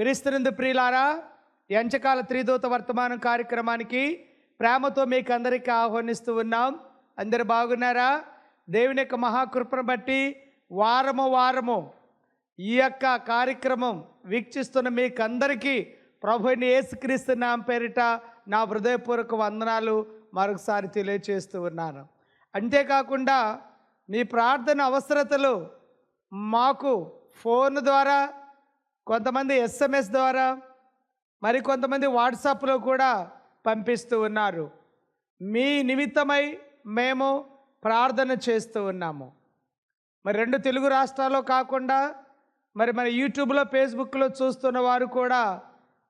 క్రీస్తునందు ప్రియులారా ఎంచకాల త్రిదూత వర్తమానం కార్యక్రమానికి ప్రేమతో మీకు అందరికీ ఆహ్వానిస్తూ ఉన్నాం. అందరు బాగున్నారా? దేవుని యొక్క మహాకృపను బట్టి వారము వారము ఈ యొక్క కార్యక్రమం వీక్షిస్తున్న మీకు అందరికీ ప్రభుని యేసుక్రీస్తు నామ పేరిట నా హృదయపూర్వక వందనాలు మరొకసారి తెలియచేస్తూ ఉన్నాను. అంతేకాకుండా మీ ప్రార్థన అవసరతలు మాకు ఫోన్ ద్వారా కొంతమంది ఎస్ఎంఎస్ ద్వారా మరి కొంతమంది వాట్సాప్లో కూడా పంపిస్తూ ఉన్నారు. మీ నిమిత్తమై మేము ప్రార్థన చేస్తూ ఉన్నాము. మరి రెండు తెలుగు రాష్ట్రాల్లో కాకుండా మరి మన యూట్యూబ్లో ఫేస్బుక్లో చూస్తున్న వారు కూడా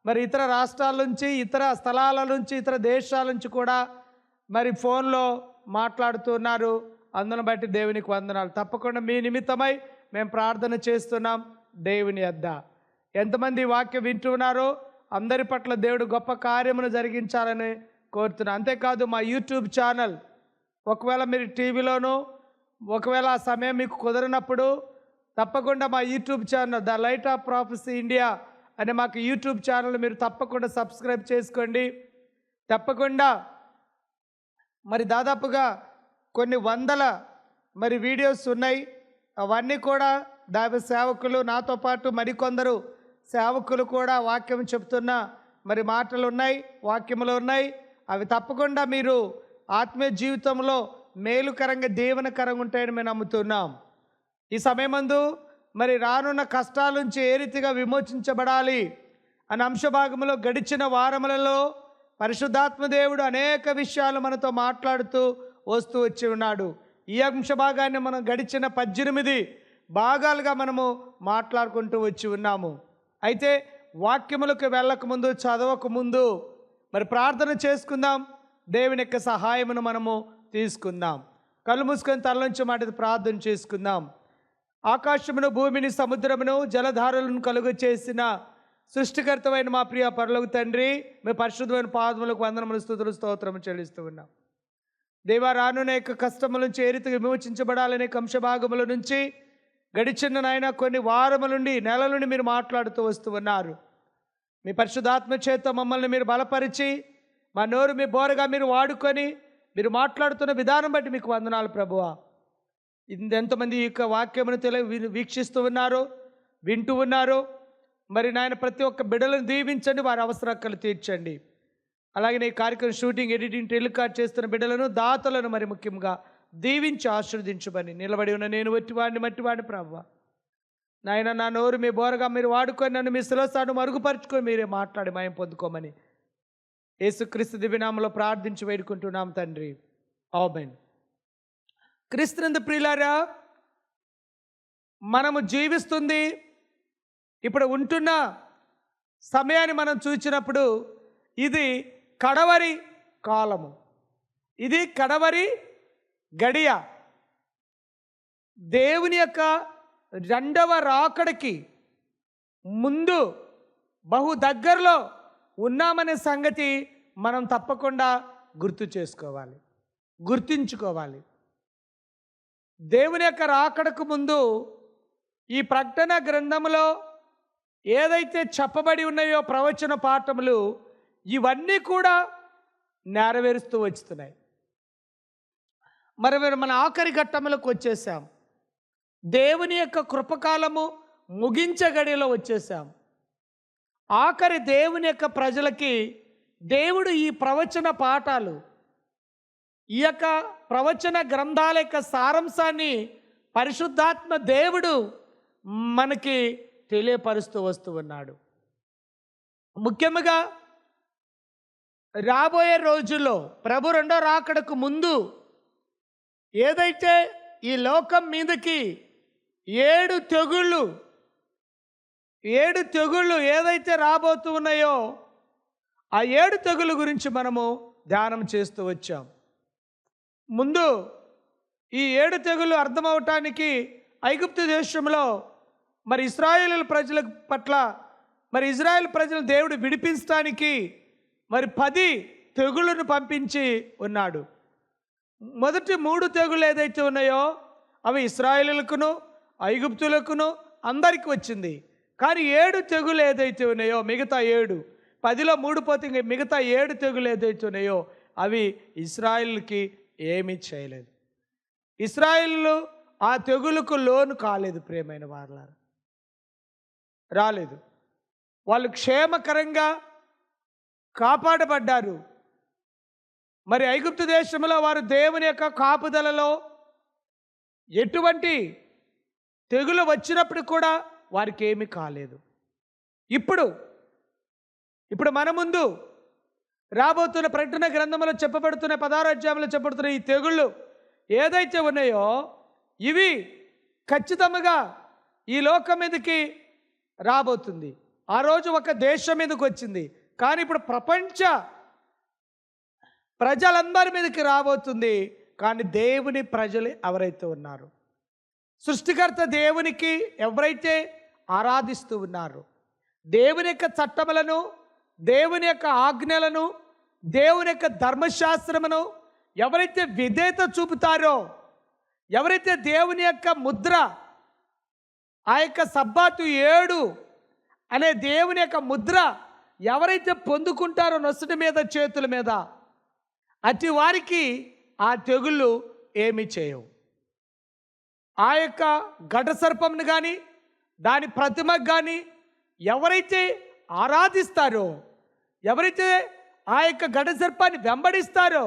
మరి ఇతర రాష్ట్రాల నుంచి ఇతర స్థలాల నుంచి ఇతర దేశాల నుంచి కూడా మరి ఫోన్లో మాట్లాడుతున్నారు అందును బట్టి దేవునికి వందనాలు. తప్పకుండా మీ నిమిత్తమై మేము ప్రార్థన చేస్తున్నాం దేవుని అద్దా. ఎంతమంది వాక్యం వింటున్నారో అందరి పట్ల దేవుడు గొప్ప కార్యమును జరిగించాలని కోరుతున్నాను అంతేకాదు మా యూట్యూబ్ ఛానల్ ఒకవేళ మీరు టీవీలోనూ ఒకవేళ ఆ సమయం మీకు కుదరనప్పుడు తప్పకుండా మా YouTube channel the light of prophecy India అనే మాకు యూట్యూబ్ ఛానల్ మీరు తప్పకుండా సబ్స్క్రైబ్ చేసుకోండి. తప్పకుండా మరి దాదాపుగా కొన్ని వందల మరి వీడియోస్ ఉన్నాయి. అవన్నీ కూడా దైవ సేవకులు నాతో పాటు మరికొందరు సేవకులు కూడా వాక్యం చెప్తున్న మరి మాటలు ఉన్నాయి వాక్యములు ఉన్నాయి అవి తప్పకుండా మీరు ఆత్మీయ జీవితంలో మేలుకరంగా దీవెనకరంగా ఉంటాయని మేము నమ్ముతున్నాం. ఈ సమయమందు మరి రానున్న కష్టాల నుంచి ఏ రీతిగా విమోచించబడాలి అనే అంశభాగంలో గడిచిన వారములలో పరిశుద్ధాత్మ దేవుడు అనేక విషయాలు మనతో మాట్లాడుతూ వస్తూ వచ్చి ఉన్నాడు. ఈ అంశ భాగాన్ని మనం గడిచిన పద్దెనిమిది భాగాలుగా మనము మాట్లాడుకుంటూ వచ్చి ఉన్నాము. అయితే వాక్యములకు వెళ్ళక ముందు చదవక ముందు మరి ప్రార్థన చేసుకుందాం. దేవుని యొక్క సహాయమును మనము తీసుకుందాం. కళ్ళు మూసుకొని తల నుంచి మాట ప్రార్థన చేసుకుందాం. ఆకాశమును భూమిని సముద్రమును జలధారలను కలుగు చేసిన సృష్టికర్తమైన మా ప్రియ పరులకు తండ్రి మీ పరిశుద్ధమైన పాదములకు వందనములు స్థుతులు స్తోత్రము చెల్లిస్తూ ఉన్నాం. దేవా రానున్న యొక్క కష్టముల నుంచి ఏ రీతిగా విమోచించబడాలనే కంశభాగముల నుంచి గడిచిన నాయన కొన్ని వారముల నుండి నెల నుండి మీరు మాట్లాడుతూ వస్తూ ఉన్నారు. మీ పరిశుద్ధాత్మ చేత మమ్మల్ని మీరు బలపరిచి మా నోరు మీ బోరగా మీరు వాడుకొని మీరు మాట్లాడుతున్న విధానం బట్టి మీకు వందనాలు ప్రభువా. ఇది ఎంతమంది ఈ యొక్క వాక్యమును తెలి వీ- వీక్షిస్తూ ఉన్నారు వింటూ ఉన్నారు మరి నాయన ప్రతి ఒక్క బిడ్డలను దీవించండి వారి అవసరాలు తీర్చండి. అలాగే ఈ కార్యక్రమం షూటింగ్ ఎడిటింగ్ టెలికాస్ట్ చేస్తున్న బిడ్డలను దాతలను మరి ముఖ్యంగా దీవించి ఆశీర్వదించమని. నిలబడి ఉన్న నేను వట్టివాడిని మట్టివాడిని ప్రభు నాయన నా నోరు మీ బోరగా మీరు వాడుకొని నన్ను మీ శిలస్థాను మరుగుపరుచుకొని మీరే మాట్లాడి మాయం పొందుకోమని. యేసుక్రీస్తు దివినామలో ప్రార్థించి వేడుకుంటున్నాం తండ్రి. ఆమెన్. క్రీస్తునందు ప్రియులారా మనము జీవిస్తుంది ఇప్పుడు ఉంటున్న సమయాన్ని మనం చూసినప్పుడు ఇది కడవరి కాలము. ఇది కడవరి గడియ. దేవుని యొక్క రెండవ రాకడికి ముందు బహు దగ్గరలో ఉన్నామనే సంగతి మనం తప్పకుండా గుర్తు చేసుకోవాలి. గుర్తించుకోవాలి. దేవుని యొక్క రాకడకు ముందు ఈ ప్రకటన గ్రంథములో ఏదైతే చెప్పబడి ఉన్నాయో ప్రవచన పాఠములు ఇవన్నీ కూడా నెరవేరుస్తూ వచ్చుతున్నాయి మరి మీరు మన ఆఖరి ఘట్టములకు వచ్చేసాం. దేవుని యొక్క కృపకాలము ముగించే గడిలో వచ్చేసాం. ఆఖరి దేవుని యొక్క ప్రజలకి దేవుడు ఈ ప్రవచన పాఠాలు ఈ యొక్క ప్రవచన గ్రంథాల యొక్క సారాంశాన్ని పరిశుద్ధాత్మ దేవుడు మనకి తెలియపరుస్తూ వస్తూ ఉన్నాడు. ముఖ్యంగా రాబోయే రోజుల్లో ప్రభు రెండో రాకడకు ముందు ఏదైతే ఈ లోకం మీదకి ఏడు తెగుళ్ళు ఏడు తెగుళ్ళు ఏదైతే రాబోతు ఉన్నాయో ఆ ఏడు తెగులు గురించి మనము ధ్యానం చేస్తూ వచ్చాం. ముందు ఈ ఏడు తెగులు అర్థమవటానికి ఐగుప్తు దేశంలో మరి ఇస్రాయేల్ ప్రజల పట్ల మరి ఇజ్రాయెల్ ప్రజలు దేవుడు విడిపించడానికి మరి పది తెగుళ్ళను పంపించి ఉన్నాడు. మొదటి మూడు తెగులు ఏదైతే ఉన్నాయో అవి ఇస్రాయేలులకును ఐగుప్తులకును అందరికి వచ్చింది. కానీ ఏడు తెగులు ఏదైతే ఉన్నాయో మిగతా ఏడు పదిలో మూడు పోతే మిగతా ఏడు తెగులు ఏదైతే ఉన్నాయో అవి ఇస్రాయిల్కి ఏమీ చేయలేదు. ఇస్రాయిల్ ఆ తెగులుకు లోను కాలేదు ప్రేమైన వారలారా. రాలేదు. వాళ్ళు క్షేమకరంగా కాపాడబడ్డారు. మరి ఐగుప్తు దేశంలో వారు దేవుని యొక్క కాపుదలలో ఎటువంటి తెగులు వచ్చినప్పుడు కూడా వారికి ఏమీ కాలేదు. ఇప్పుడు ఇప్పుడు మన ముందు రాబోతున్న ప్రకటన గ్రంథంలో చెప్పబడుతున్న పదారాజ్యంలో చెప్పబడుతున్న ఈ తెగుళ్ళు ఏదైతే ఉన్నాయో ఇవి ఖచ్చితంగా ఈ లోకం మీదకి రాబోతుంది. ఆ రోజు ఒక దేశం మీదకి వచ్చింది కానీ ఇప్పుడు ప్రపంచ ప్రజలందరి మీదకి రాబోతుంది. కానీ దేవుని ప్రజలు ఎవరైతే ఉన్నారు సృష్టికర్త దేవునికి ఎవరైతే ఆరాధిస్తూ ఉన్నారు దేవుని యొక్క చట్టములను దేవుని యొక్క ఆజ్ఞలను దేవుని యొక్క ధర్మశాస్త్రమును ఎవరైతే విధేయత చూపుతారో ఎవరైతే దేవుని యొక్క ముద్ర ఆ యొక్క సబ్బాతు ఏడు అనే దేవుని యొక్క ముద్ర ఎవరైతే పొందుకుంటారో నొసటి మీద చేతుల మీద అతి వారికి ఆ తెగుళ్ళు ఏమి చేయవు. ఆ యొక్క ఘట సర్పంను కానీ దాని ప్రతిమకు కానీ ఎవరైతే ఆరాధిస్తారో ఎవరైతే ఆ యొక్క ఘట సర్పాన్ని వెంబడిస్తారో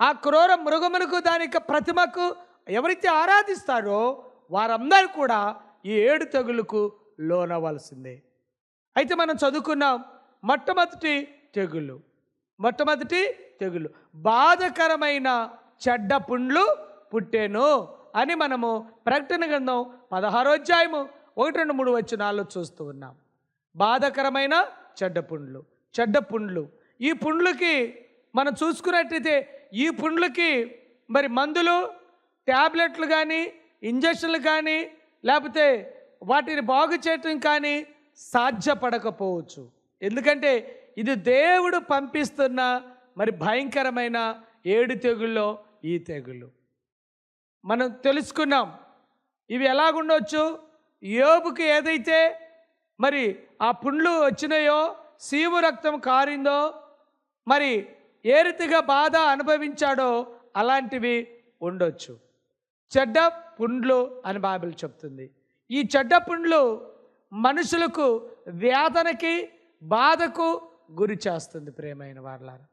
ఆ క్రూర మృగమునకు దాని యొక్క ప్రతిమకు ఎవరైతే ఆరాధిస్తారో వారందరూ కూడా ఈ ఏడు తెగులకు లోనవలసిందే అయితే మనం చదువుకున్నాం మొట్టమొదటి తెగులు మొట్టమొదటి తెగులు. బాధకరమైన చెడ్డ పుండ్లు పుట్టేను అని మనము ప్రకటన గ్రంథం పదహారో అధ్యాయము ఒకటి రెండు మూడు వచనాల్లో చూస్తూ ఉన్నాం. బాధకరమైన చెడ్డ పుండ్లు. చెడ్డ పుండ్లు. ఈ పుండ్లకి మనం చూసుకున్నట్టయితే ఈ పుండ్లకి మరి మందులు ట్యాబ్లెట్లు కానీ ఇంజక్షన్లు కానీ లేకపోతే వాటిని బాగు చేయటం కానీ సాధ్యపడకపోవచ్చు. ఎందుకంటే ఇది దేవుడు పంపిస్తున్న మరి భయంకరమైన ఏడు తెగుల్లో ఈ తెగులు మనం తెలుసుకున్నాం ఇవి ఎలాగుండొచ్చు? యోబుకి ఏదైతే మరి ఆ పుండ్లు వచ్చినాయో సీము రక్తం కారిందో మరి ఏ రీతిగా బాధ అనుభవించాడో అలాంటివి ఉండొచ్చు. చెడ్డ పుండ్లు అని బైబిల్ చెప్తుంది. ఈ చెడ్డ పుండ్లు మనుషులకు వేదనకి బాధకు గురి చేస్తుంది ప్రేమైన వారలారా.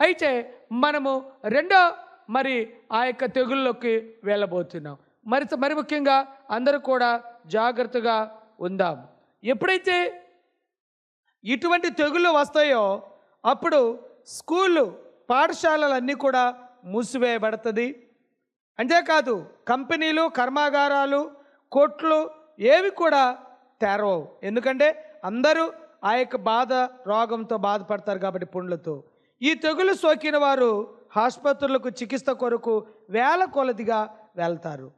అయితే మనము రెండో మరి ఆ యొక్క తెగుల్లోకి వెళ్ళబోతున్నాం. మరి మరి ముఖ్యంగా అందరూ కూడా జాగ్రత్తగా ఉందాం. ఎప్పుడైతే ఇటువంటి తెగుళ్ళు వస్తాయో అప్పుడు స్కూళ్ళు పాఠశాలలన్నీ కూడా మూసివేయబడుతుంది. అంతేకాదు కంపెనీలు కర్మాగారాలు కోట్లు ఏవి కూడా తెరవవు. ఎందుకంటే అందరూ ఆ యొక్క బాధ రోగంతో బాధపడతారు కాబట్టి పుండ్లతో. ఈ తెగులు సోకిన వారు ఆసుపత్రులకు చికిత్స కొరకు వేల కొలదిగా వెళ్తారు.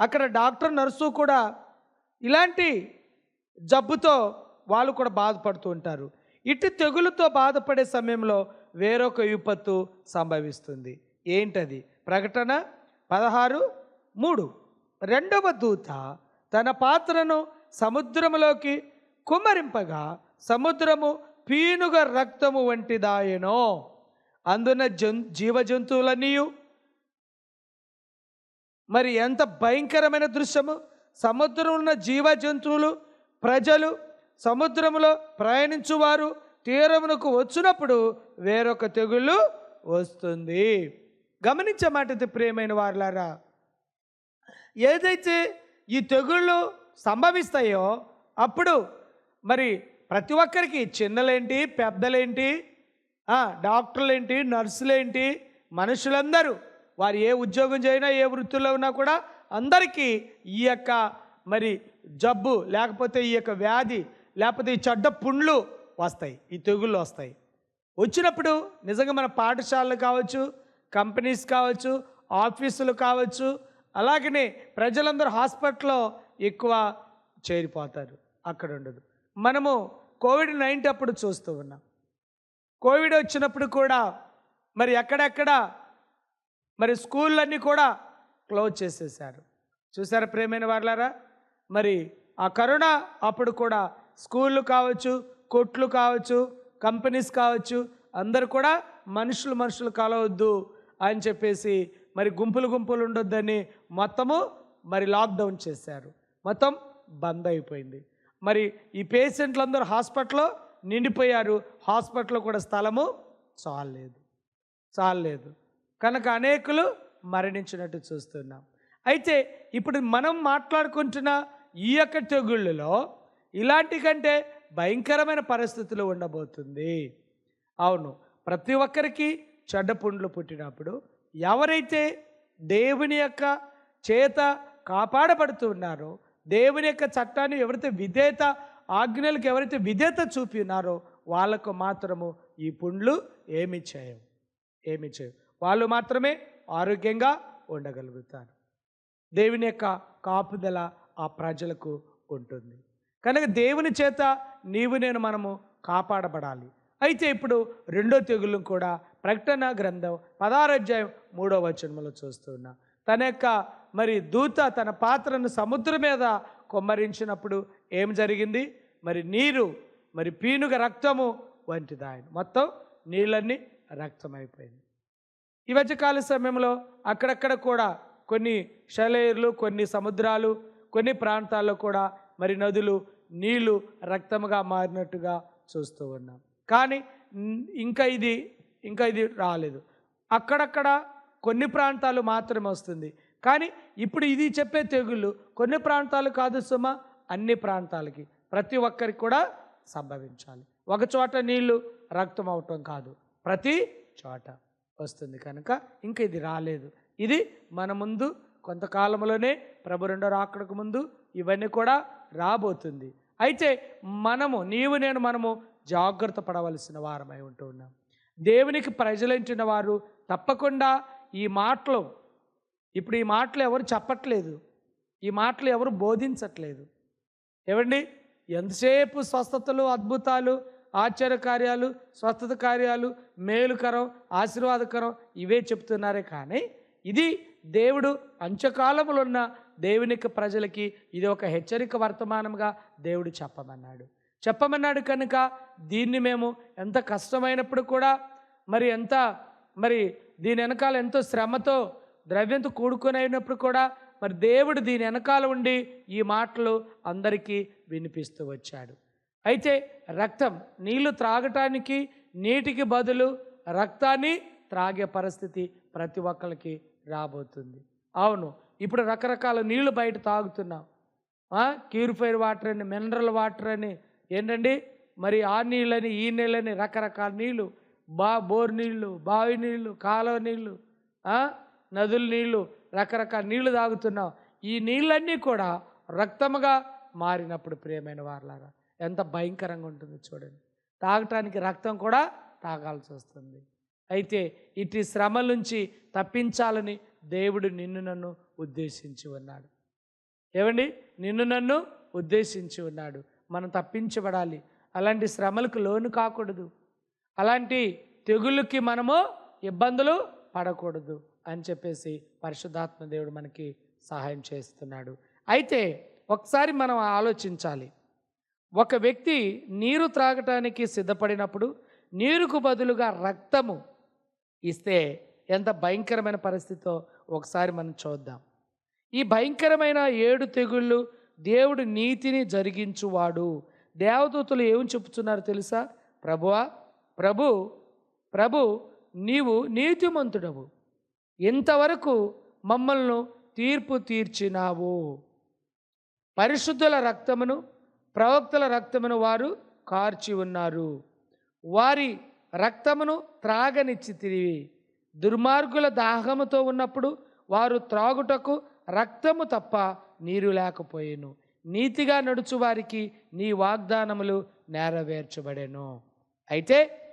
అక్కడ డాక్టర్ నర్సు కూడా ఇలాంటి జబ్బుతో వాళ్ళు కూడా బాధపడుతూ ఉంటారు. ఇటు తెగులుతో బాధపడే సమయంలో వేరొక విపత్తు సంభవిస్తుంది. ఏంటది? ప్రకటన పదహారు మూడు. రెండవ దూత తన పాత్రను సముద్రంలోకి కుమ్మరింపగా సముద్రము పీనుగ రక్తము వంటిదాయనో. అందున జం జీవజంతువులన్నీయు మరి ఎంత భయంకరమైన దృశ్యము. సముద్రంలో ఉన్న జీవ జంతువులు ప్రజలు సముద్రములో ప్రయాణించువారు తీరమునకు వచ్చినప్పుడు వేరొక తెగుళ్ళు వస్తుంది. గమనించమాటది ప్రియమైన వారులారా. ఏదైతే ఈ తెగుళ్ళు సంభవిస్తాయో అప్పుడు మరి ప్రతి ఒక్కరికి చిన్నలేంటి పెద్దలేంటి డాక్టర్లేంటి నర్సులేంటి మనుషులందరూ వారు ఏ ఉద్యోగం చేయినా ఏ వృత్తిలో ఉన్నా కూడా అందరికీ ఈ యొక్క మరి జబ్బు లేకపోతే ఈ యొక్క వ్యాధి లేకపోతే ఈ చెడ్డ పుండ్లు వస్తాయి ఈ తెగుళ్ళు వస్తాయి. వచ్చినప్పుడు నిజంగా మన పాఠశాలలు కావచ్చు కంపెనీస్ కావచ్చు ఆఫీసులు కావచ్చు అలాగనే ప్రజలందరూ హాస్పిటల్లో ఎక్కువ చేరిపోతారు అక్కడ ఉండదు మనము కోవిడ్ నైన్టీన్ అప్పుడు చూస్తూ ఉన్నాం. కోవిడ్ వచ్చినప్పుడు కూడా మరి ఎక్కడెక్కడ మరి స్కూళ్ళన్నీ కూడా క్లోజ్ చేసేసారు చూసారా ప్రేమైన వాళ్ళారా మరి ఆ కరోనా అప్పుడు కూడా స్కూళ్ళు కావచ్చు కొట్లు కావచ్చు కంపెనీస్ కావచ్చు అందరు కూడా మనుషులు మనుషులు కలవద్దు అని చెప్పేసి మరి గుంపులు గుంపులు ఉండొద్దని మొత్తము మరి లాక్డౌన్ చేశారు. మొత్తం బంద్ అయిపోయింది. మరి ఈ పేషెంట్లు అందరూ హాస్పిటల్లో నిండిపోయారు. హాస్పిటల్లో కూడా స్థలము చాలలేదు. చాలలేదు. కనుక అనేకులు మరణించినట్టు చూస్తున్నాం. అయితే ఇప్పుడు మనం మాట్లాడుకుంటున్న ఈ యొక్క తెగుళ్ళలో ఇలాంటి కంటే భయంకరమైన పరిస్థితులు ఉండబోతుంది. అవును ప్రతి ఒక్కరికి చెడ్డ పుండ్లు పుట్టినప్పుడు ఎవరైతే దేవుని యొక్క చేత కాపాడబడుతున్నారో దేవుని యొక్క చట్టాన్ని ఎవరైతే విధేయత ఆజ్ఞలకు ఎవరైతే విధేయత చూపి ఉన్నారో వాళ్ళకు మాత్రము ఈ పుండ్లు ఏమి చేయవు. ఏమి చేయవు. వాళ్ళు మాత్రమే ఆరోగ్యంగా ఉండగలుగుతారు. దేవుని యొక్క కాపుదల ఆ ప్రజలకు ఉంటుంది. కనుక దేవుని చేత నీవు నేను మనము కాపాడబడాలి. అయితే ఇప్పుడు రెండో తెగులు కూడా ప్రకటన గ్రంథం పదారాధ్యాయం మూడో వచనములో చూస్తున్నా. తన యొక్క మరి దూత తన పాత్రను సముద్రం మీద కొమ్మరించినప్పుడు ఏం జరిగింది? మరి నీరు మరి పీనుగ రక్తము వంటిది ఆయన మొత్తం నీళ్ళన్నీ రక్తమైపోయింది. ఈ మధ్యకాల సమయంలో అక్కడక్కడ కూడా కొన్ని శలైర్లు కొన్ని సముద్రాలు కొన్ని ప్రాంతాల్లో కూడా మరి నదులు నీళ్ళు రక్తముగా మారినట్టుగా చూస్తూ ఉన్నాం. కానీ ఇంకా ఇది ఇంకా ఇది రాలేదు. అక్కడక్కడ కొన్ని ప్రాంతాలు మాత్రమే వస్తుంది. కానీ ఇప్పుడు ఇది చెప్పే తెగుళ్ళు కొన్ని ప్రాంతాలు కాదు సుమ అన్ని ప్రాంతాలకి. ప్రతి ఒక్కరికి కూడా సంభవించాలి. ఒక చోట నీళ్ళు రక్తం అవటం కాదు. ప్రతి చోట వస్తుంది కనుక ఇంకా ఇది రాలేదు. ఇది మన ముందు కొంతకాలంలోనే ప్రభు రెండో రాకడకు ముందు ఇవన్నీ కూడా రాబోతుంది. అయితే మనము నీవు నేను మనము జాగ్రత్త పడవలసిన వారమై ఉంటూ ఉన్నాం. దేవునికి ప్రజలంటిన వారు తప్పకుండా ఈ మాటలు ఇప్పుడు ఈ మాటలు ఎవరు చెప్పట్లేదు. ఈ మాటలు ఎవరు బోధించట్లేదు. ఏమండి? ఎంతసేపు స్వస్థతలు అద్భుతాలు ఆశ్చర్య కార్యాలు స్వస్థత కార్యాలు మేలుకరం ఆశీర్వాదకరం ఇవే చెప్తున్నారే కానీ ఇది దేవుడు అంచకాలములో ఉన్న దేవుని ప్రజలకి ఇది ఒక హెచ్చరిక వర్తమానంగా దేవుడు చెప్పమన్నాడు. చెప్పమన్నాడు కనుక దీన్ని మేము ఎంత కష్టమైనప్పుడు కూడా మరి ఎంత మరి దీని వెనకాల ఎంతో శ్రమతో ద్రవ్యంతో కూడుకొని అయినప్పుడు కూడా మరి దేవుడు దీని వెనకాల ఉండి ఈ మాటలు అందరికీ వినిపిస్తూ వచ్చాడు. అయితే రక్తం నీళ్ళు త్రాగటానికి నీటికి బదులు రక్తాన్ని త్రాగే పరిస్థితి ప్రతి ఒక్కరికి రాబోతుంది. అవును ఇప్పుడు రకరకాల నీళ్ళు బయట తాగుతున్నాం. క్యూరిఫైర్ వాటర్ అని మినరల్ వాటర్ అని ఏంటండి? మరి ఆ నీళ్ళని ఈ నీళ్ళని రకరకాల నీళ్ళు బా బోర్ నీళ్ళు బావి నీళ్ళు కాలువ నీళ్ళు నదుల నీళ్ళు రకరకాల నీళ్ళు తాగుతున్నాం ఈ నీళ్ళన్నీ కూడా రక్తముగా మారినప్పుడు ప్రియమైన వారిలాగా ఎంత భయంకరంగా ఉంటుందో చూడండి. తాగటానికి రక్తం కూడా తాగాల్సి వస్తుంది. అయితే ఇటు శ్రమ నుంచి తప్పించాలని దేవుడు నిన్ను నన్ను ఉద్దేశించి ఉన్నాడు. ఏమండి? నిన్ను నన్ను ఉద్దేశించి ఉన్నాడు. మనం తప్పించబడాలి. అలాంటి శ్రమలకు లోను కాకూడదు. అలాంటి తెగుళ్ళకి మనము ఇబ్బందులు పడకూడదు అని చెప్పేసి పరిశుద్ధాత్మ దేవుడు మనకి సహాయం చేస్తున్నాడు. అయితే ఒకసారి మనం ఆలోచించాలి. ఒక వ్యక్తి నీరు త్రాగటానికి సిద్ధపడినప్పుడు నీరుకు బదులుగా రక్తము ఇస్తే ఎంత భయంకరమైన పరిస్థితితో ఒకసారి మనం చూద్దాం. ఈ భయంకరమైన ఏడు తెగుళ్ళు దేవుడు నీతిని జరిగించువాడు. దేవదూతలు ఏం చెప్తున్నారు తెలుసా? ప్రభువా ప్రభు ప్రభు నీవు నీతిమంతుడవు. ఇంతవరకు మమ్మల్ని తీర్పు తీర్చినావు. పరిశుద్ధుల రక్తమును ప్రవక్తల రక్తమును వారు కార్చి ఉన్నారు. వారి రక్తమును త్రాగనిచ్చి తిరిగి దుర్మార్గుల దాహముతో ఉన్నప్పుడు వారు త్రాగుటకు రక్తము తప్ప నీరు లేకపోయేను. నీతిగా నడుచు వారికి నీ వాగ్దానములు నెరవేర్చబడెను. అయితే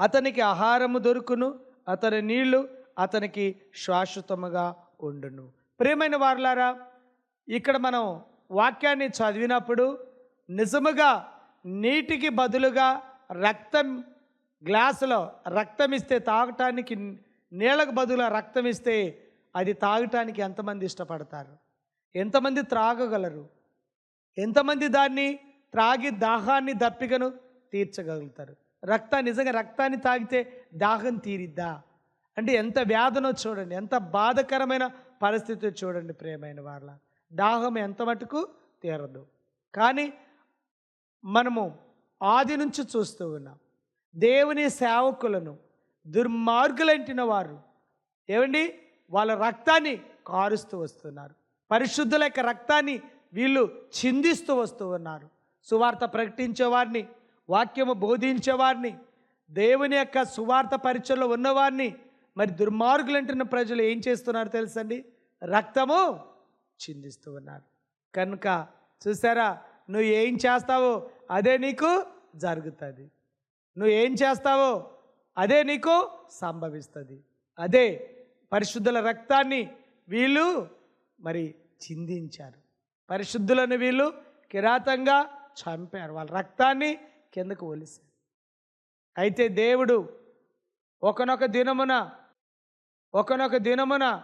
అతనికి ఆహారము దొరుకును అతని నీళ్ళు అతనికి శాశ్వతముగా ఉండును. ప్రియమైన వారులారా ఇక్కడ మనం వాక్యాన్ని చదివినప్పుడు నిజముగా నీటికి బదులుగా రక్తం గ్లాసులో రక్తం ఇస్తే తాగటానికి నీళ్ళకు బదులుగా రక్తం ఇస్తే అది తాగటానికి ఎంతమంది ఇష్టపడతారు? ఎంతమంది త్రాగగలరు? ఎంతమంది దాన్ని త్రాగి దాహాన్ని దప్పికను తీర్చగలుగుతారు? రక్తాన్ని నిజంగా రక్తాన్ని తాగితే దాహం తీరిద్దా? అంటే ఎంత వ్యాధనో చూడండి ఎంత బాధకరమైన పరిస్థితి చూడండి ప్రేమైన వాళ్ళ దాహం ఎంత మటుకు తీరదు. కానీ మనము ఆది నుంచి చూస్తూ ఉన్నాం. దేవుని సేవకులను దుర్మార్గులంటిన వారు ఏమండి? వాళ్ళ రక్తాన్ని కారుస్తూ వస్తున్నారు. పరిశుద్ధుల యొక్క రక్తాన్ని వీళ్ళు చిందిస్తూ వస్తూ ఉన్నారు. సువార్త ప్రకటించే వారిని వాక్యము బోధించే వారిని దేవుని యొక్క సువార్త పరిచయలో ఉన్నవారిని మరి దుర్మార్గులంటున్న ప్రజలు ఏం చేస్తున్నారు తెలుసండి? రక్తము చిందిస్తూ ఉన్నారు. కనుక చూసారా నువ్వు ఏం చేస్తావో అదే నీకు జరుగుతుంది. నువ్వు ఏం చేస్తావో అదే నీకు సంభవిస్తుంది. అదే పరిశుద్ధుల రక్తాన్ని వీళ్ళు మరి చిందించారు. పరిశుద్ధులను వీళ్ళు కిరాతంగా చంపారు. వాళ్ళ రక్తాన్ని కిందకు ఒలిశారు అయితే దేవుడు ఒకనొక దినమున ఒకనొక దినమున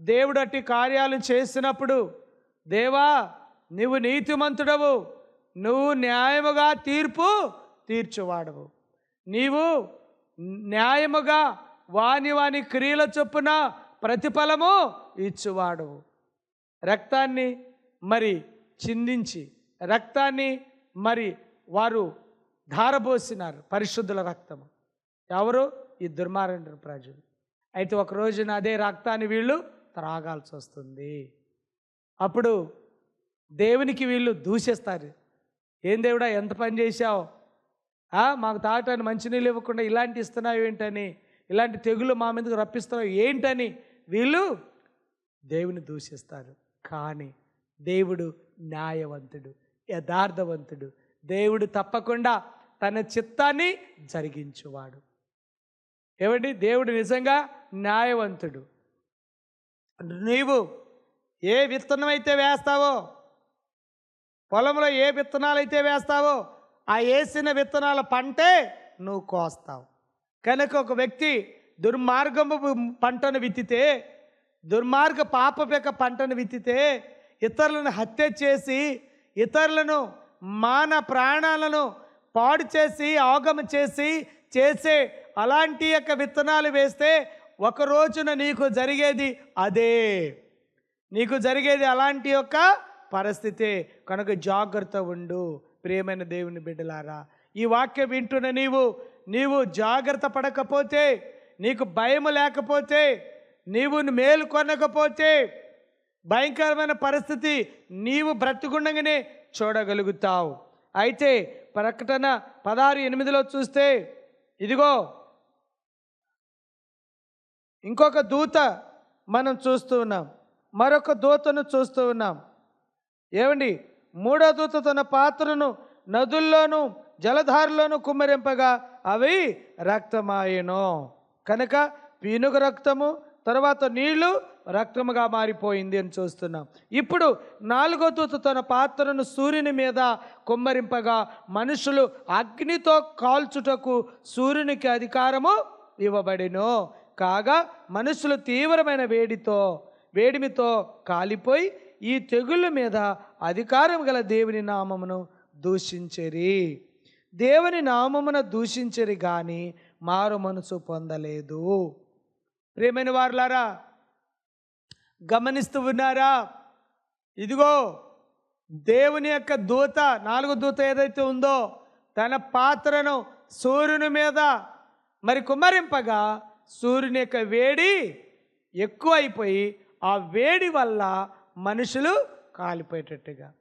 దేవుడు అట్టి కార్యాలు చేసినప్పుడు దేవా నువ్వు నీతిమంతుడవు నువ్వు న్యాయముగా తీర్పు తీర్చువాడవు. నీవు న్యాయముగా వాని వాని క్రియల చొప్పున ప్రతిఫలము ఇచ్చువాడవు. రక్తాన్ని మరి చిందించి రక్తాన్ని మరి వారు ధారపోసినారు పరిశుద్ధుల రక్తము. ఎవరు? ఈ దుర్మార్గ ప్రజలు. అయితే ఒక రోజున అదే రక్తాన్ని వీళ్ళు త్రాగాల్సి వస్తుంది. అప్పుడు దేవునికి వీళ్ళు దూషిస్తారు ఏం దేవుడా ఎంత పని చేశావు? మాకు తాగటానికి మంచినీళ్ళు ఇవ్వకుండా ఇలాంటి ఇస్తున్నావు ఏంటని? ఇలాంటి తెగులు మా మీదకు రప్పిస్తున్నావు ఏంటని? వీళ్ళు దేవుని దూషిస్తారు కానీ దేవుడు న్యాయవంతుడు యథార్థవంతుడు. దేవుడు తప్పకుండా తన చిత్తాన్ని జరిగించువాడు. ఏమండి? దేవుడు నిజంగా న్యాయవంతుడు. నీవు ఏ విత్తనం అయితే వేస్తావో పొలంలో ఏ విత్తనాలు అయితే వేస్తావో ఆ వేసిన విత్తనాల పంటే నువ్వు కోస్తావు. కనుక ఒక వ్యక్తి దుర్మార్గము పంటను విత్తితే దుర్మార్గ పాపపేక పంటను విత్తితే ఇతరులను హత్య చేసి ఇతరులను మాన ప్రాణాలను పాడు చేసి ఆగమ చేసి చేసే అలాంటి యొక్క విత్తనాలు వేస్తే ఒక రోజున నీకు జరిగేది అదే. నీకు జరిగేది అలాంటి యొక్క పరిస్థితే. కనుక జాగ్రత్త ఉండు ప్రియమైన దేవుని బిడ్డలారా. ఈ వాక్యం వింటున్న నీవు నీవు జాగ్రత్త పడకపోతే నీకు భయం లేకపోతే నీవు మేలు కొనకపోతే భయంకరమైన పరిస్థితి నీవు బ్రతుకుండగానే చూడగలుగుతావు. అయితే ప్రకటన పదహారు ఎనిమిదిలో చూస్తే ఇదిగో ఇంకొక దూత మనం చూస్తూ ఉన్నాం. మరొక దూతను చూస్తూ ఉన్నాం. ఏమండి? మూడో దూత తన పాత్రను నదుల్లోనూ జలధారలోనూ కుమ్మరింపగా అవి రక్తమాయను. కనుక పీనుగ రక్తము తర్వాత నీళ్ళు రక్తముగా మారిపోయింది అని చూస్తున్నాం. ఇప్పుడు నాలుగో దూత తన పాత్రను సూర్యుని మీద కుమ్మరింపగా మనుషులు అగ్నితో కాల్చుటకు సూర్యునికి అధికారము ఇవ్వబడిను. కాగా మనుషులు తీవ్రమైన వేడితో వేడిమితో కాలిపోయి ఈ తెగుళ్ళ మీద అధికారం గల దేవుని నామమును దూషించరి. దేవుని నామమున దూషించరి కానీ మారు మనసు పొందలేదు. ప్రేమైన వారులారా గమనిస్తూ ఉన్నారా? ఇదిగో దేవుని యొక్క దూత నాలుగు దూత ఏదైతే ఉందో తన పాత్రను సూర్యుని మీద మరి కుమ్మరింపగా సూర్యుని యొక్క వేడి ఎక్కువైపోయి ఆ వేడి వల్ల మనుషులు కాలిపోయేటట్టుగా.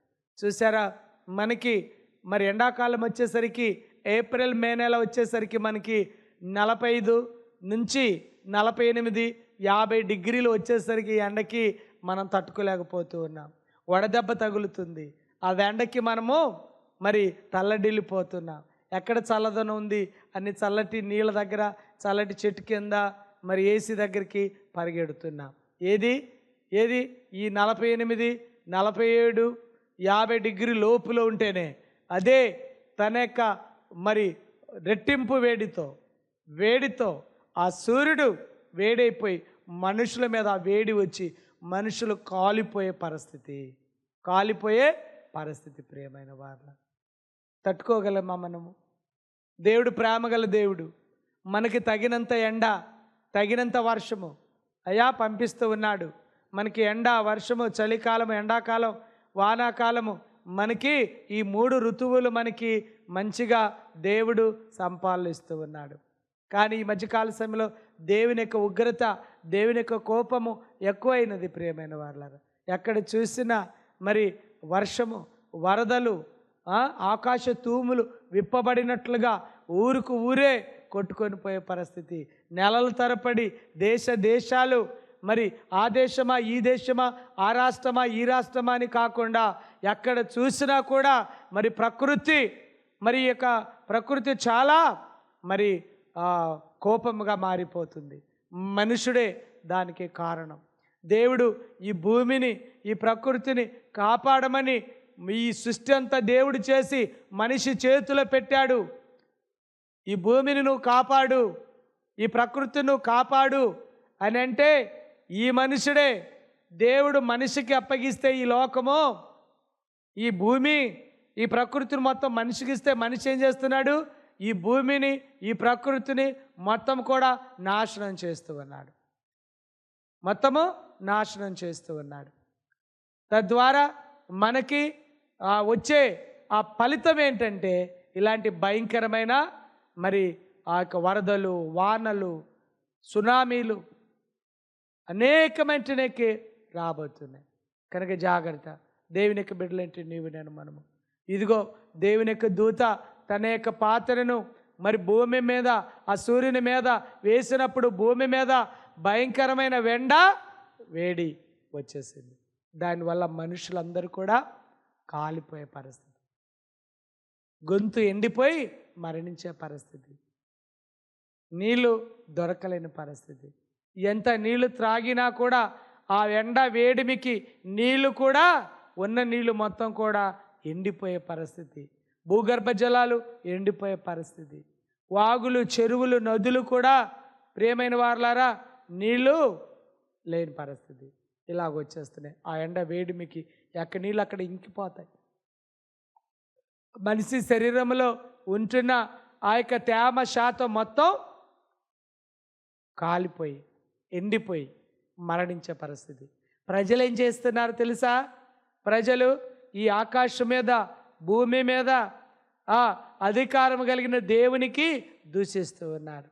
చూసారా మనకి మరి ఎండాకాలం వచ్చేసరికి ఏప్రిల్ మే నెల వచ్చేసరికి మనకి నలభై ఐదు నుంచి నలభై ఎనిమిది యాభై డిగ్రీలు వచ్చేసరికి ఎండకి మనం తట్టుకోలేకపోతూ ఉన్నాం. వడదెబ్బ తగులుతుంది. ఆ వెండకి మనము మరి తల్లడిల్లిపోతున్నాం. ఎక్కడ చల్లదనం ఉంది? అన్ని చల్లటి నీళ్ళ దగ్గర చల్లటి చెట్టు కింద మరి ఏసీ దగ్గరికి పరిగెడుతున్నాం. ఏది? ఏది? ఈ నలభై ఎనిమిది నలభై ఏడు యాభై డిగ్రీ లోపులో ఉంటేనే అదే తన యొక్క మరి రెట్టింపు వేడితో వేడితో ఆ సూర్యుడు వేడైపోయి మనుషుల మీద ఆ వేడి వచ్చి మనుషులు కాలిపోయే పరిస్థితి కాలిపోయే పరిస్థితి ప్రియమైన వాళ్ళ తట్టుకోగలమా మనము? దేవుడు ప్రేమగల దేవుడు మనకి తగినంత ఎండ తగినంత వర్షము. అయా పంపిస్తూ ఉన్నాడు. మనకి ఎండ వర్షము చలికాలము ఎండాకాలం వానాకాలము మనకి ఈ మూడు ఋతువులు మనకి మంచిగా దేవుడు సంపాదిస్తూ ఉన్నాడు. కానీ ఈ మధ్యకాల సమయంలో దేవుని యొక్క ఉగ్రత దేవుని యొక్క కోపము ఎక్కువైనది ప్రియమైన వాళ్ళారా ఎక్కడ చూసినా మరి వర్షము వరదలు ఆకాశ తూములు విప్పబడినట్లుగా ఊరుకు ఊరే కొట్టుకొని పోయే పరిస్థితి. నెలల తరపడి దేశ దేశాలు మరి ఆ దేశమా ఈ దేశమా ఆ రాష్ట్రమా ఈ రాష్ట్రమా అని కాకుండా ఎక్కడ చూసినా కూడా మరి ప్రకృతి మరి యొక్క ప్రకృతి చాలా మరి కోపముగా మారిపోతుంది. మనుషుడే దానికి కారణం. దేవుడు ఈ భూమిని ఈ ప్రకృతిని కాపాడమని ఈ సృష్టి అంతా దేవుడు చేసి మనిషి చేతిలో పెట్టాడు. ఈ భూమిని నువ్వు కాపాడు ఈ ప్రకృతిని నువ్వు కాపాడు అని అంటే ఈ మనుషుడే దేవుడు మనిషికి అప్పగిస్తే ఈ లోకము ఈ భూమి ఈ ప్రకృతిని మొత్తం మనిషికి ఇస్తే మనిషి ఏం చేస్తున్నాడు? ఈ భూమిని ఈ ప్రకృతిని మొత్తం కూడా నాశనం చేస్తూ ఉన్నాడు. మొత్తము నాశనం చేస్తూ ఉన్నాడు. తద్వారా మనకి వచ్చే ఆ ఫలితం ఏంటంటే ఇలాంటి భయంకరమైన మరి ఆ యొక్క వరదలు వానలు సునామీలు అనేకమైనకి రాబోతున్నాయి. కనుక జాగ్రత్త. దేవుని యొక్క బిడ్డలంటే నీవు నేను మనము. ఇదిగో దేవుని యొక్క దూత తన యొక్క పాత్రను మరి భూమి మీద ఆ సూర్యుని మీద వేసినప్పుడు భూమి మీద భయంకరమైన వెండ వేడి వచ్చేసింది. దానివల్ల మనుషులందరూ కూడా కాలిపోయే పరిస్థితి. గొంతు ఎండిపోయి మరణించే పరిస్థితి. నీళ్ళు దొరకలేని పరిస్థితి. ఎంత నీళ్ళు త్రాగినా కూడా ఆ ఎండ వేడిమికి నీళ్ళు కూడా ఉన్న నీళ్ళు మొత్తం కూడా ఎండిపోయే పరిస్థితి. భూగర్భ జలాలు ఎండిపోయే పరిస్థితి. వాగులు చెరువులు నదులు కూడా ప్రియమైన వారులారా నీళ్ళు లేని పరిస్థితి. ఇలాగ వచ్చేస్తున్నాయి. ఆ ఎండ వేడిమికి ఎక్కడ నీళ్ళు అక్కడ ఇంకిపోతాయి. మనిషి శరీరంలో ఉంటున్న ఆ యొక్క తేమ శాతం మొత్తం కాలిపోయి ఎండిపోయి మరణించే పరిస్థితి. ప్రజలు ఏం చేస్తున్నారు తెలుసా? ప్రజలు ఈ ఆకాశం మీద భూమి మీద ఆ అధికారం కలిగిన దేవునికి దూషిస్తూ ఉన్నారు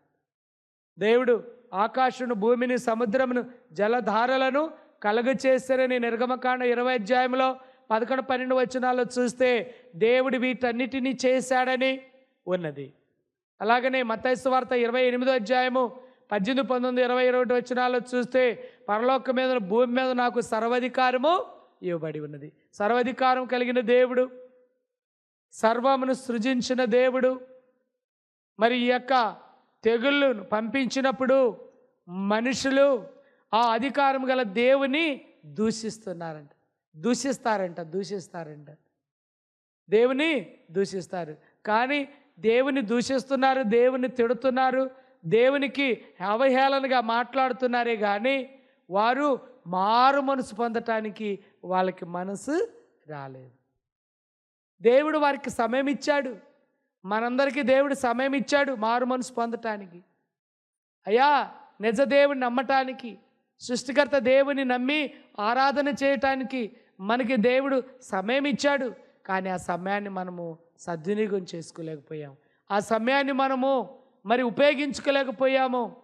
దేవుడు ఆకాశను భూమిని సముద్రమును జలధారలను కలుగ చేస్తారని నిర్గమకాండ ఇరవై అధ్యాయంలో పదకొండు పన్నెండు వచనాల్లో చూస్తే దేవుడు వీటన్నిటినీ చేశాడని ఉన్నది. అలాగనే మత్తైసు వార్త ఇరవై ఎనిమిదో అధ్యాయము పద్దెనిమిది పంతొమ్మిది ఇరవై ఇరవై ఒకటి వచనాల్లో చూస్తే పరలోక మీద భూమి మీద నాకు సర్వాధికారము ఇవ్వబడి ఉన్నది. సర్వాధికారం కలిగిన దేవుడు సర్వమును సృజించిన దేవుడు. మరి ఈ యొక్క తెగుళ్ళను పంపించినప్పుడు మనుషులు ఆ అధికారం గల దేవుని దూషిస్తున్నారంట. దూషిస్తారంట దూషిస్తారంట. దేవుని దూషిస్తారు. కానీ దేవుని దూషిస్తున్నారు దేవుని తిడుతున్నారు దేవునికి అవహేళనగా మాట్లాడుతున్నారే కానీ వారు మారు మనసు పొందటానికి వాళ్ళకి మనసు రాలేదు. దేవుడు వారికి సమయం ఇచ్చాడు. మనందరికీ దేవుడు సమయం ఇచ్చాడు మారు మనసు పొందటానికి. అయ్యా నిజ దేవుని నమ్మటానికి సృష్టికర్త దేవుని నమ్మి ఆరాధన చేయటానికి మనకి దేవుడు సమయం ఇచ్చాడు. కానీ ఆ సమయాన్ని మనము సద్వినియోగం చేసుకోలేకపోయాం. ఆ సమయాన్ని మనము మరి ఉపయోగించుకోలేకపోయాము.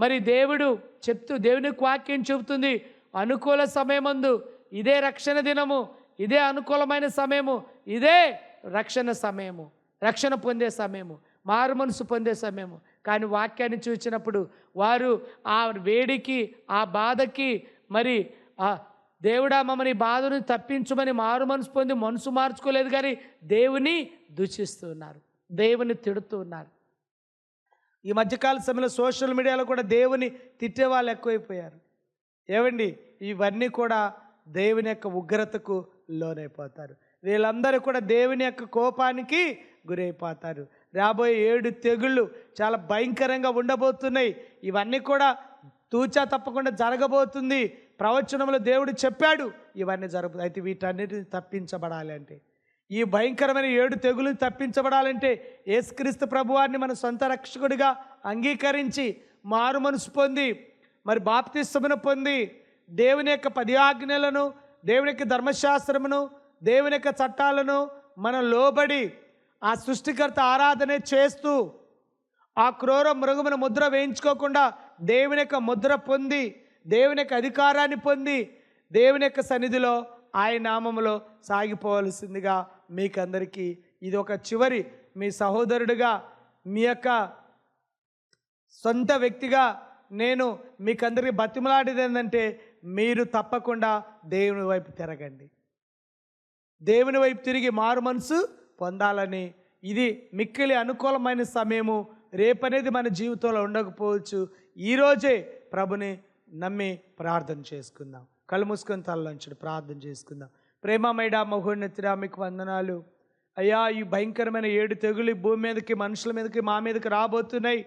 మరి దేవుడు చెప్తూ దేవుని వాక్యం చెబుతుంది అనుకూల సమయమందు ఇదే రక్షణ దినము ఇదే అనుకూలమైన సమయము ఇదే రక్షణ సమయము రక్షణ పొందే సమయము మారు మనసు పొందే సమయము. కానీ వాక్యాన్ని చూసినప్పుడు వారు ఆ వేడికి ఆ బాధకి మరి ఆ దేవుడా మమ్మల్ని బాధను తప్పించమని మారు మనసు పొంది మనసు మార్చుకోలేదు కానీ దేవుని దూషిస్తున్నారు దేవుని తిడుతూ ఉన్నారు. ఈ మధ్యకాల సమయంలో సోషల్ మీడియాలో కూడా దేవుని తిట్టే వాళ్ళు ఎక్కువైపోయారు. ఏవండి? ఇవన్నీ కూడా దేవుని యొక్క ఉగ్రతకు లోనైపోతారు. వీళ్ళందరూ కూడా దేవుని యొక్క కోపానికి గురైపోతారు. రాబోయే ఏడు తెగుళ్ళు చాలా భయంకరంగా ఉండబోతున్నాయి. ఇవన్నీ కూడా తూచా తప్పకుండా జరగబోతుంది. ప్రవచనంలో దేవుడు చెప్పాడు ఇవన్నీ జరుగుతాయి అయితే వీటన్నిటిని తప్పించబడాలి అంటే. ఈ భయంకరమైన ఏడు తెగులు తప్పించబడాలంటే యేసుక్రీస్తు ప్రభువారిని మన సొంత రక్షకుడిగా అంగీకరించి మారు మనసు పొంది మరి బాప్తిస్తమును పొంది దేవుని యొక్క పది ఆజ్ఞలను దేవుని యొక్క ధర్మశాస్త్రమును దేవుని యొక్క చట్టాలను మనం లోబడి ఆ సృష్టికర్త ఆరాధన చేస్తూ ఆ క్రూర మృగమును ముద్ర వేయించుకోకుండా దేవుని యొక్క ముద్ర పొంది దేవుని యొక్క అధికారాన్ని పొంది దేవుని యొక్క సన్నిధిలో ఆయన నామములో సాగిపోవలసిందిగా మీకందరికీ ఇది ఒక చివరి మీ సహోదరుడిగా మీ యొక్క సొంత వ్యక్తిగా నేను మీకందరికీ బతిమలాడేది ఏంటంటే మీరు తప్పకుండా దేవుని వైపు తిరగండి. దేవుని వైపు తిరిగి మారు మనసు పొందాలని ఇది మిక్కిలి అనుకూలమైన సమయము. రేపనేది మన జీవితంలో ఉండకపోవచ్చు. ఈరోజే ప్రభుని నమ్మి ప్రార్థన చేసుకుందాం. కళ్ళు మూసుకొని తలలోంచి ప్రార్థన చేసుకుందాం. ప్రేమమైడ మహోన్నతిరా మీకు వందనాలు. అయ్యా ఈ భయంకరమైన ఏడు తెగులు భూమి మీదకి మనుషుల మీదకి మా మీదకి రాబోతున్నాయి.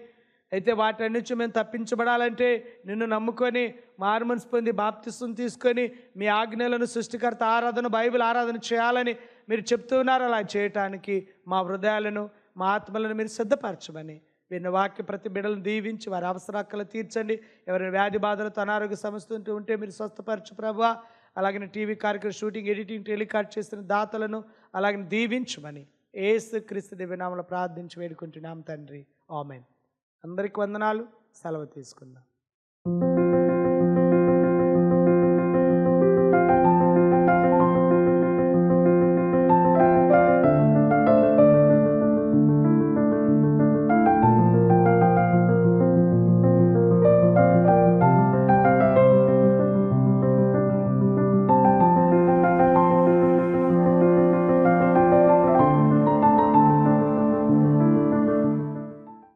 అయితే వాటి నుంచి మేము తప్పించబడాలంటే నిన్ను నమ్ముకొని మార్మన్స్ పొంది బాప్తిస్తుని తీసుకొని మీ ఆజ్ఞలను సృష్టికర్త ఆరాధన బైబిల్ ఆరాధన చేయాలని మీరు చెప్తున్నారు అలా చేయటానికి మా హృదయాలను మా ఆత్మలను మీరు సిద్ధపరచమని విన్న వాక్య ప్రతి బిడలను దీవించి వారి అవసరాకలు తీర్చండి. ఎవరైనా వ్యాధి బాధలతో అనారోగ్య సమస్య ఉంటే మీరు స్వస్థపరచు ప్రభా. అలాగే టీవీ కార్యక్రమం షూటింగ్ ఎడిటింగ్ టెలికాస్ట్ చేసిన దాతలను అలాగే దీవించమని ఏసు క్రీస్తు దివ్యనామలు ప్రార్థించి వేడుకుంటున్నాం తండ్రి. ఆమెన్. అందరికి వందనాలు. సెలవు తీసుకుందాం.